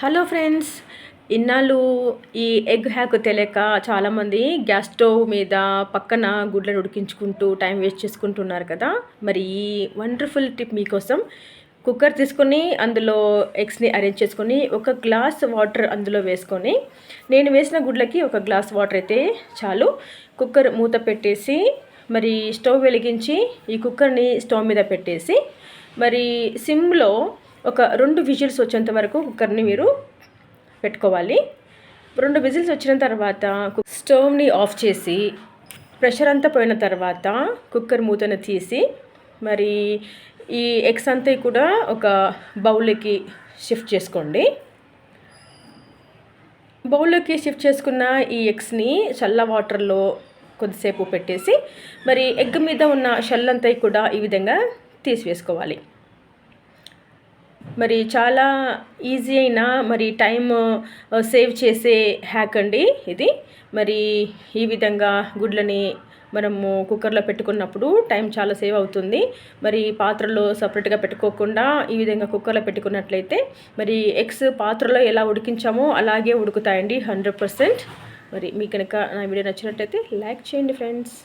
Hello friends ఇన్నాళ్ళు ఈ egg hack తెలియక చాలామంది గ్యాస్ స్టవ్ మీద పక్కన గుడ్లను ఉడికించుకుంటూ టైం వేస్ట్ చేసుకుంటున్నారు కదా. మరి ఈ వండర్ఫుల్ టిప్ మీకోసం కుక్కర్ తీసుకొని అందులో ఎగ్స్ని అరేంజ్ చేసుకొని ఒక గ్లాస్ వాటర్ అందులో వేసుకొని నేను వేసిన గుడ్లకి ఒక గ్లాస్ వాటర్ అయితే చాలు. కుక్కర్ మూత పెట్టేసి మరి స్టవ్ వెలిగించి ఈ కుక్కర్ని స్టవ్ మీద పెట్టేసి మరి సిమ్లో ఒక రెండు విజిల్స్ వచ్చేంత వరకు కుక్కర్ని మీరు పెట్టుకోవాలి. రెండు విజిల్స్ వచ్చిన తర్వాత స్టవ్ని ఆఫ్ చేసి ప్రెషర్ అంతా పోయిన తర్వాత కుక్కర్ మూతను తీసి మరి ఈ ఎగ్స్ అంతా కూడా ఒక బౌల్కి షిఫ్ట్ చేసుకోండి. బౌల్లోకి షిఫ్ట్ చేసుకున్న ఈ ఎగ్స్ని చల్ల వాటర్లో కొద్దిసేపు పెట్టేసి మరి ఎగ్ మీద ఉన్న షెల్ అంతా కూడా ఈ విధంగా తీసివేసుకోవాలి. మరి చాలా ఈజీ అయిన మరి టైం సేవ్ చేసే హ్యాక్ అండి ఇది. మరి ఈ విధంగా గుడ్లని మనము కుక్కర్లో పెట్టుకున్నప్పుడు టైం చాలా సేవ్ అవుతుంది. మరి పాత్రలో సపరేట్గా పెట్టుకోకుండా ఈ విధంగా కుక్కర్లో పెట్టుకున్నట్లయితే మరి ఎగ్స్ పాత్రలో ఎలా ఉడికించామో అలాగే ఉడుకుతాయండి హండ్రెడ్ పర్సెంట్. మరి మీకు కనుక నా వీడియో నచ్చినట్లయితే లైక్ చేయండి ఫ్రెండ్స్.